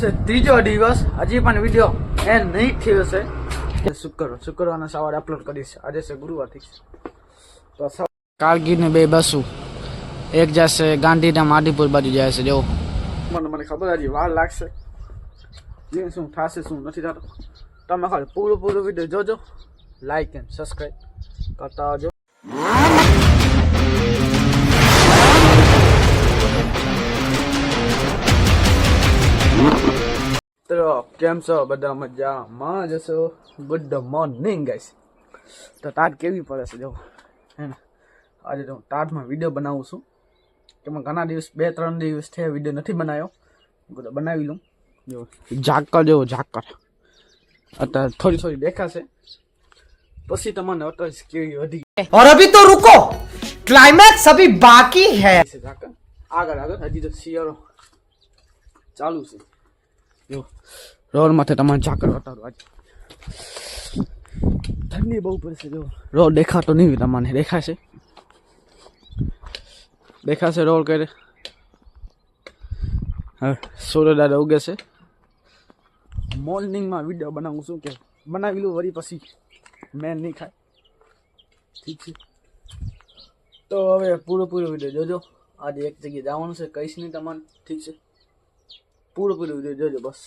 છે ત્રીજો દિવસ. હજી પણ વીડિયો એ નહીં થયો છે. શુક્ર શુક્રવારને સવારે અપલોડ કરીશ આજે છે ગુરુવારથી તો સવ- બે બસો. એક જશે ગાંધીધામ આદિપુર બાજુ જાય છે જો મને મને ખબર હજી વાર લાગશે. જે શું થશે શું નથી થતું. તમે ખાલી પૂરું પૂરું વીડિયો જોજો. લાઈક એન્ડ સબસ્ક્રાઈબ કરતા આવજો. કેમ છો બધા મજામાં જશો ગુડ મોર્નિંગ ગાઈસ તો ટાટ કેવી પડે છે જો હે ને આજે તો હું ટાટમાં વિડીયો બનાવું છું એમાં ઘણા દિવસ બે ત્રણ દિવસ થયા વિડીયો નથી બનાવ્યો મેં કીધું બનાવી લઉં જો ઝાકર જેવો ઝાકર અત્યારે થોડી થોડી દેખાશે પછી તમને અટલ કેવી વધી और अभी तो रुको क्लाइमैक्स अभी बाकी है છે ઝાકર આગળ આગળ હજી તો શિયાળો ચાલુ છે જો રોડ માથે તમારે ઝાકર બતાડું આજે ઠંડી બહુ પડશે જો. રોડ દેખાતો નહીં તમને દેખાશે? દેખાશે રોડ કરે હવે સૂર્ય દાદા ઉગે છે. મોર્નિંગમાં વીડિયો બનાવું છું કે બનાવી લઉં વળી પછી. મેન નહીં ખાય. ઠીક છે. તો હવે પૂરો પૂરો વીડિયો જોજો. આજે એક જગ્યાએ જવાનું છે કહીશ નહીં તમારે ઠીક છે. પૂરો પૂરો વીડિયો જોજો બસ.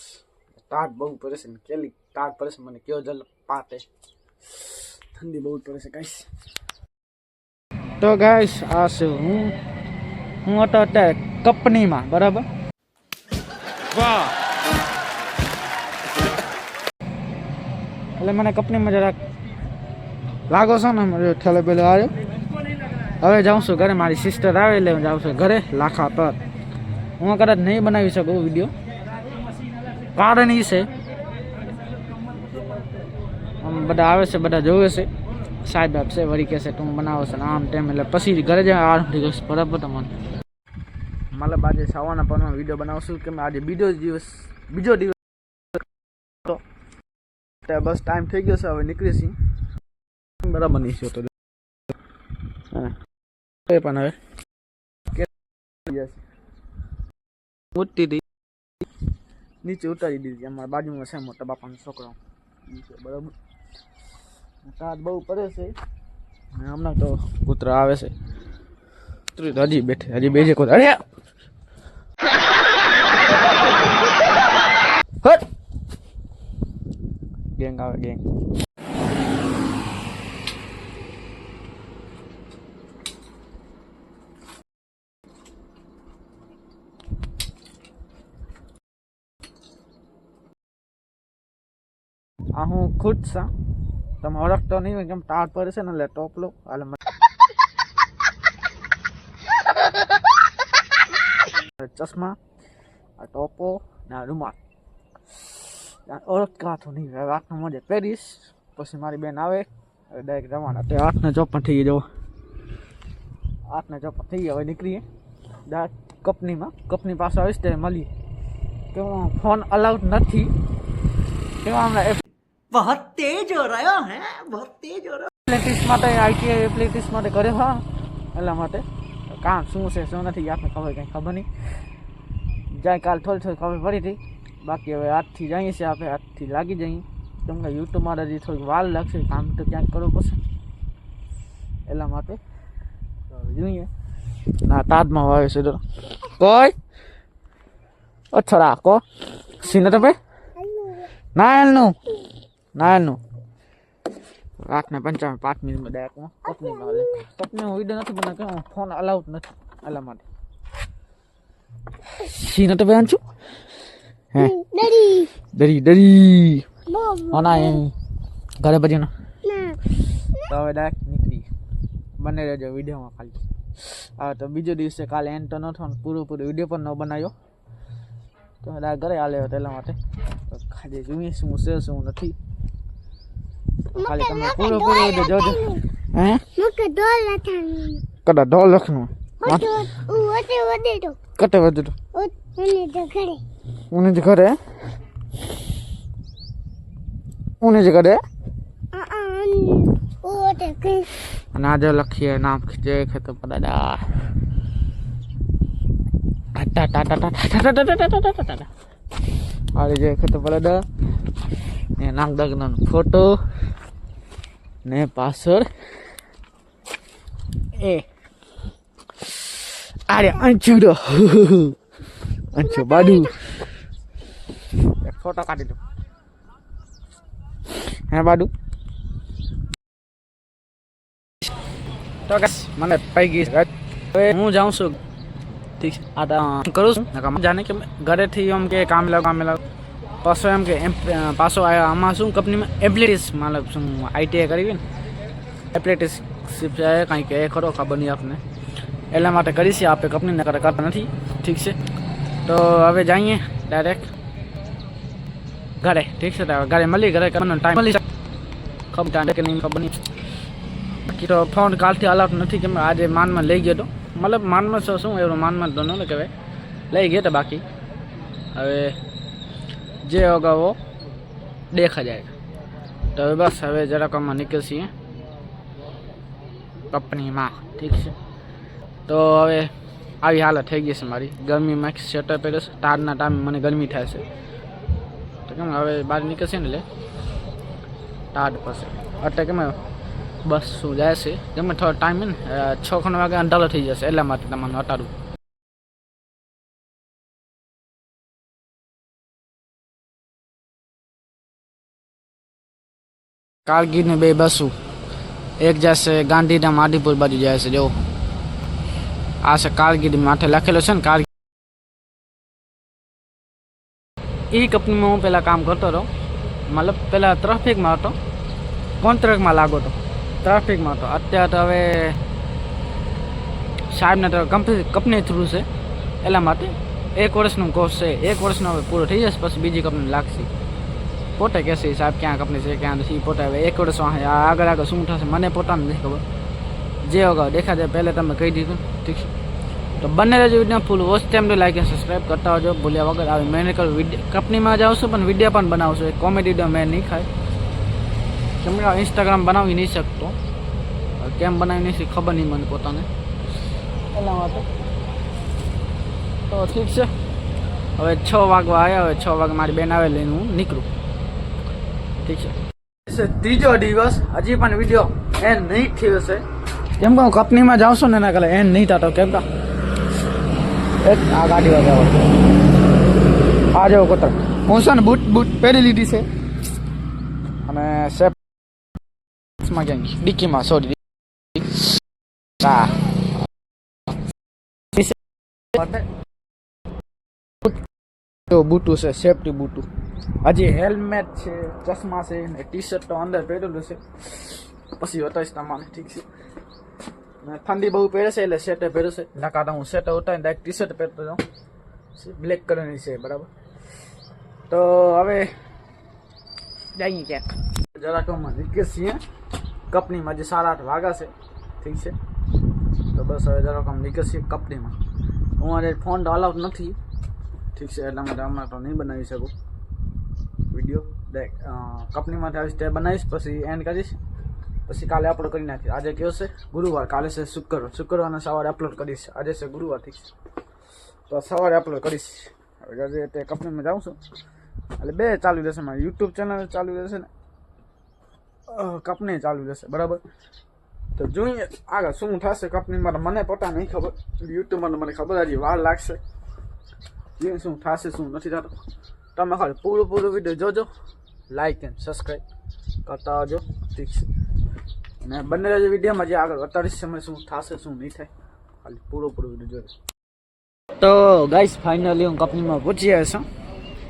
તાટ બહુ પડે છે કેલી તાટ પડે છે મને કયો જલ પાટે ઠંડી બહુ પડે છે ગાઈસ તો ગાઈસ આ છે હું. હું હતો અત્યારે કંપનીમાં બરાબર? એટલે મને કંપનીમાં જરાક લાગો છો ને ઠેલે પેલે આવ્યો હવે જાઉં છું ઘરે મારી સિસ્ટર આવે એટલે હું જાઉં છું ઘરે લાખા પર. હું કદાચ નહીં બનાવી શકું વીડિયો કારણ એ છે. આમ બધા આવે છે, બધા જોવે છે. સાહેબ આપશે વળી કહેશે તું બનાવો છે આમ તેમ. એટલે પછી ઘરે જાય આરામ થઈ બરાબર તમને મતલબ આજે સવારના પરમાં વીડિયો બનાવશું કે આજે બીજો દિવસ બીજો દિવસ તો બસ ટાઈમ થઈ ગયો છે, હવે નીકળીશી બરાબર નહીં તો. હા. પણ હવે. હતી નીચે ઉતારી દીધી. અમારા બાજુમાં છે મોટા બાપાનો છોકરો. નીચે બરાબર. તાત બહુ પડે છે. હમણાં તો કૂતરા આવે છે. કૂતરું તો હજી બેઠે, હજી બેજે કૂતરા. અરે! ગેંગ આવે, ગેંગ. हूँ खुद सा तो तुम औरत तो नहीं एकदम टाट पर से ना लैपटॉप लो अलम चश्मा टॉपो, ना रुमाल। औरत का तो नहीं है रात मज़े पेरिस पशी मारी बहन आवे डायरेक्ट जमाना तो आठ ने जो पठी जो। आठ ने जो पठी हो निकली डायरेक्ट कंपनी में, कंपनी पास आई मिली। क्यों फ़ोन अलाउड नहीं क्यों हमने बहुत तेज हो रहा है बहुत तेज हो रहा એપ્લિટિસ માટે આઈટીઆઈ એપ્લિટિસ માટે કરે હા એટલા માટે કામ શું છે શું નથી આપને ખબર કંઈ ખબર નહીં જાય કાલ થોડી થોડી ખબર પડી હતી બાકી હવે આજથી જઈએ છીએ આપણે આજથી લાગી જઈએ કેમ કે યુટ્યુબ માટે હજી થોડીક વાર લાગશે કામ તો ક્યાંક કરવું પડશે એટલા માટે તો હવે જોઈએ ના તાજમાં વાવે છે તો કોઈ અચ્છા કો સીને તો ભાઈ નાયલનું નાયલનું રાતના પંચાવન પાંચ મિનિટમાં ડાયરેક્ટ હું પત્ની હાલે પત્ની હું વીડિયો નથી બનાવ હું ફોન અલાઉડ નથી એટલા માટે. સીને તો બેન છું? હે? ડરી ડરી. mom, ઓના એમ. ઘરે પછી તો હવે ડાયરેક્ટ નીકળી. બને રહેજો વિડીયોમાં ખાલી. હા તો બીજો દિવસે કાલે એન્ડ તો ન થયો ને પૂરો પૂરો વીડિયો પણ ન બનાવ્યો. તો ડાયરેક્ટ ઘરે હતો એટલા માટે. ખાલી જોઈએ શું છે શું નથી. ખાલી તમે પૂરો પૂરો દે જોજો હે મુકે ઢોલ લખવાનું કડા ઢોલ લખનું ઓટે વધે તો કટે વધે તો ઉને જ ઘરે ઉને જ ઘરે ઉને જ ઘરે ઓટે ઘરે અને આજે લખીએ નામ જે ખેતો પડાડા ટાટા ટાટા ટાટા ટાટા ટાટા ટાટા ટાટા આજે જે ખેતો પડાડા નામ દગ્નનો ફોટો ને પાછળ એ અરે અંચુડો અંચુ બાડુ એક ફોટો કાઢી દો હે બાડુ તો guys, મને પઈ ગઈ છે. હવે હું જાઉં છું ઠીક છે આ તો કરું છું નકર જાણે કે ઘરેથી એમ કે કામ લાવ કામ લાવ પાછો એમ કે એમ પાછો આમાં શું કંપનીમાં એપ્લેટિસ મતલબ શું આઈટીઆઈ કરવી ને? એપ્લેટિસ કાંઈ એ ખરો ખબર નહીં આપને. એટલા માટે કરી છે આપણે કંપનીને કરે કરતા નથી. ઠીક છે? તો હવે જઈએ ડાયરેક્ટ ઘરે, ઠીક છે? ઘરે મળી, ઘરે કરવાનો ટાઈમ મળી ખબર ટાઈમ કે નહીં, ખબર નહીં. બાકી તો ફોન કાલથી અલાઉટ નથી કેમ આજે માનમાં લઈ ગયો હતો મતલબ માનમાં શું એવું માનમાં તો ન કહેવાય. લઈ ગયો તો બાકી. હવે જે વો દેખા જાય. તો હવે બસ, હવે જરાક આમાં નીકળશીએ કંપનીમાં, ઠીક છે. તો હવે આવી હાલત થઈ ગઈ છે મારી. ગરમીમાં સ્વેટર પહેરે છે. તારના ટાઈમે મને ગરમી થાય છે. તો કેમ, હવે બહાર નીકળશે ને એટલે? ટાઢ પાસે. એટલે કેમ, બસ શું જાય છે. ગમે થોડો ટાઈમ ને છ ખણ વાગે અંધારો થઈ જશે. એટલા માટે તમારું હટાડું કારગીરની બે બસો. એક જશે ગાંધીધામ આદિપુર બાજુ જાય છે જો આ છે કારગીર માથે લખેલો છે ને કારગીર એ કંપનીમાં હું પહેલાં કામ કરતો હતો મતલબ પહેલાં ટ્રાફિકમાં હતો, કોન્ટ્રાક્ટમાં લાગો હતો. ટ્રાફિકમાં હતો. અત્યારે તો હવે સાહેબને તો કંપની કંપની થ્રુ છે. એટલા માટે એક વર્ષનું કોર્સ છે. એક વર્ષનો હવે પૂરો થઈ જશે, પછી બીજી કંપની લાગશે. પોતે કહેશે સાહેબ ક્યાં કંપની છે, ક્યાં નથી? પોતે હવે એક વર્ષ આગળ આગળ શું થશે, મને પોતાને નથી ખબર. જે અગાઉ દેખા જાય પહેલાં તમે કહી દીધું, ઠીક છે. તો બંને રજૂ video full watch time like અને સબસ્ક્રાઈબ કરતા હોજો ભૂલ્યા વગર. આવી મહેનત કરું કંપનીમાં જાઉં છું પણ વીડિયો પણ બનાવશું. એક કોમેડી વીડિયો મેં નહીં ખાય. તમને ઇન્સ્ટાગ્રામ બનાવી નહીં શકતો. કેમ બનાવી નહીં ખબર નહીં મને પોતાને. એટલા માટે. તો ઠીક છે. હવે છ વાગવા આવ્યા, હવે છ વાગે મારી બેન આવે લઈને હું નીકળું. ઠીક છે. ત્રીજો દિવસ હજી પણ વીડિયો એન્ડ નહીં થયો છે. કેમ કે હું કંપનીમાં જાઉં છું ને એના કાલે એન્ડ નહીં થતો, કેમ કે એક આ ગાડી વાગે આ જાવ કોતર. હું છે ને બૂટ બૂટ પહેરી લીધી છે. અને સેફમાં ક્યાંક ડિક્કીમાં સોરી હા બૂટું છે સેફટી બૂટું. હજી હેલ્મેટ છે, ચશ્મા છે ને ટી શર્ટ તો અંદર પહેરેલું છે. પછી બતાવીશ તમારે, ઠીક છે. ઠંડી બહુ પહેરે છે એટલે શર્ટ પહેરે છે. તો હું શર્ટ ઉતારીને ડાયરેક્ટ ટી શર્ટ પહેરતો જાઉં. બ્લેક કલરની છે, બરાબર. તો હવે જઈએ ક્યાંક. જરાક અમે નીકળીએ છીએ. કંપનીમાં જે સાડા આઠ વાગ્યા છે, ઠીક છે. તો બસ હવે જરાક અમે નીકળીએ છીએ કંપનીમાં. આજે ફોન તો અલાઉડ નથી, ઠીક છે, એટલા માટે હમણાં તો નહીં બનાવી શકું. વીડિયો કંપનીમાંથી આવીશ તે બનાવીશ, પછી એન્ડ કરીશ. પછી કાલે અપલોડ કરી નાખીશ. આજે કયો છે? ગુરુવાર. કાલે છે શુક્રવાર. શુક્રવારના સવારે અપલોડ કરીશ. આજે છે ગુરુવાર ઠીક તો સવારે અપલોડ કરીશ. હવે તે કંપનીમાં જાઉં છું. એટલે બે ચાલુ રહેશે મારી. યુટ્યુબ ચેનલ ચાલુ રહેશે ને? કંપની ચાલુ રહેશે. બરાબર? તો જોઈએ આગળ શું થશે કંપનીમાં મને પોતા નહીં ખબર. યુટ્યુબમાં મને ખબર હજી વાર લાગશે. જોઈએ શું થશે, શું નથી થતું. તમે ખાલી પૂરું પૂરું વીડિયો જોજો લાઈક એન્ડ સબસ્ક્રાઈબ કરતા આવજો. ઠીક અને બંને જે વિડીયોમાં જે આગળ અડતાલીસ સમય શું થશે, શું નહીં થાય, ખાલી પૂરો પૂરો વીડિયો જોજો. તો ગાઈસ ફાઇનલી હું કંપનીમાં પહોંચી આવ્યો છું.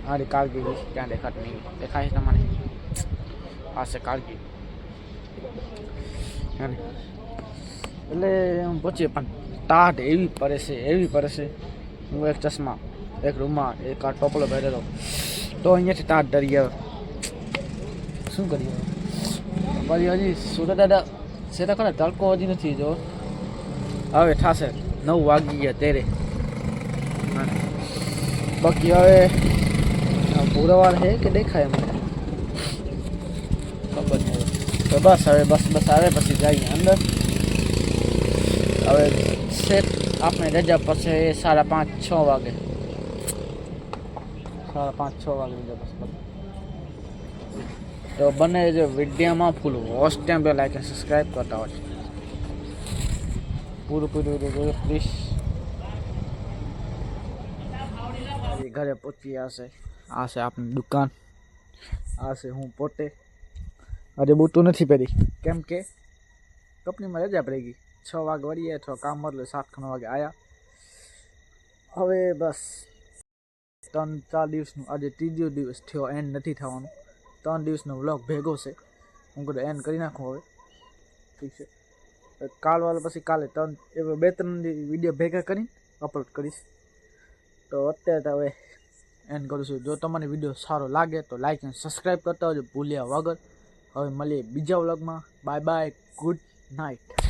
મારી કારગીર ક્યાં દેખાતો નહીં. દેખાય છે તમારે આ છે? એટલે હું પૂછીએ પણ ટાટ એવી પડે છે, એવી પડે છે. હું એક ચશ્મા એક રૂમાલ એક આ ટોપલો પહેરેલો. તો અહીંયાથી ટાટ ડરી ગયો શું કરીએ પછી હજી સુરત દાદા છે તો ખરા તડકો હજી નથી જો. હવે થશે નવ વાગી ગયા તેરે હા. બાકી હવે આ પૂરવાર છે કે દેખાય મને ખબર નહીં હવે. તો બસ હવે, બસ બસ આવે પછી જઈએ અંદર. હવે સેટ આપણે રજા પછી સાડા પાંચ, છ વાગે. સાડા પાંચ, છ વાગે બીજા બસ બધું તો બને જે વિડીયોમાં ફૂલ વોચ ટાઈમ બે લાઈક અને સબસ્ક્રાઈબ કરતા હોય પૂરું પૂરું જોજો પ્લીઝ હજી ઘરે પહોંચી ગયા છે આ છે આપણી દુકાન. આ છે હું પોતે. આજે બૂટું નથી પહેરી. કેમ કે કંપનીમાં રજા પડી ગઈ. છ વાગે વળીએ અથવા કામ એટલે સાત ખણ વાગે આવ્યા હવે બસ. ત્રણ ચાર દિવસનું, આજે ત્રીજો દિવસ થયો એન્ડ નથી થવાનું. ત્રણ દિવસનો વ્લોગ ભેગો છે. હું કદાચ એન્ડ કરી નાખું હવે. ઠીક છે. કાલવાળા પછી કાલે ત્રણ બે, ત્રણ વીડિયો ભેગા કરીને અપલોડ કરીશ. તો અત્યારે તો હવે એન્ડ કરું છું. જો તમને વીડિયો સારો લાગે તો લાઈક અને સબસ્ક્રાઈબ કરતા હોજો ભૂલ્યા વગર. હવે મળીએ બીજા વ્લોગમાં બાય બાય ગુડ નાઇટ